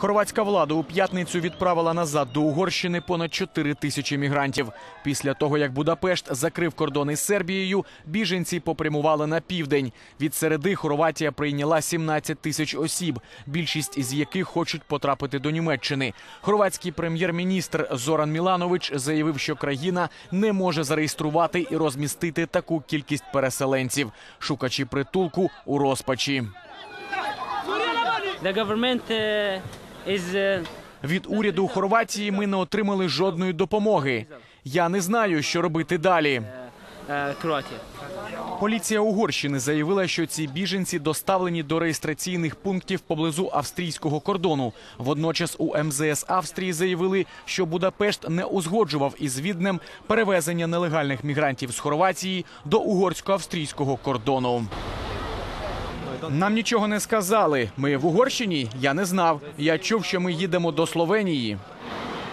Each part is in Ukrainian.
Хорватська влада у п'ятницю відправила назад до Угорщини понад 4 тисячі мігрантів. Після того, як Будапешт закрив кордони з Сербією, біженці попрямували на південь. Від середи Хорватія прийняла 17 тисяч осіб, більшість із яких хочуть потрапити до Німеччини. Хорватський прем'єр-міністр Зоран Міланович заявив, що країна не може зареєструвати і розмістити таку кількість переселенців. Шукачі притулку у розпачі. The government uh, Від уряду Хорватії ми не отримали жодної допомоги. Я не знаю, що робити далі. uh, Поліція Угорщини заявила, що ці біженці доставлені до реєстраційних пунктів поблизу австрійського кордону. Водночас у МЗС Австрії заявили, що Будапешт не узгоджував із Віднем перевезення нелегальних мігрантів з Хорватії до угорсько-австрійського кордону. Нам нічого не сказали. Ми в Угорщині? Я не знав. Я чув, що ми їдемо до Словенії.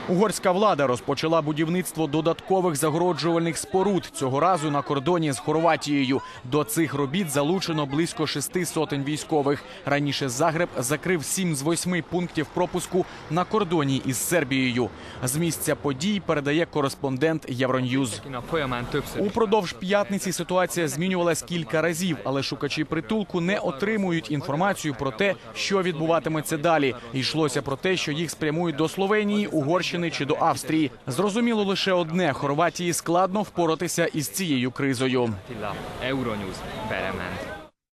Угорська влада розпочала будівництво додаткових загороджувальних споруд цього разу на кордоні з Хорватією. До цих робіт залучено близько шести сотень військових. Раніше Загреб закрив сім з восьми пунктів пропуску на кордоні із Сербією. З місця подій передає кореспондент Євроньюз. Упродовж п'ятниці ситуація змінювалась кілька разів, але шукачі притулку не отримують інформацію про те, що відбуватиметься далі. Йшлося про те, що їх спрямують до Словенії, Угорщини чи до Австрії. Зрозуміло лише одне: Хорватії складно впоратися із цією кризою.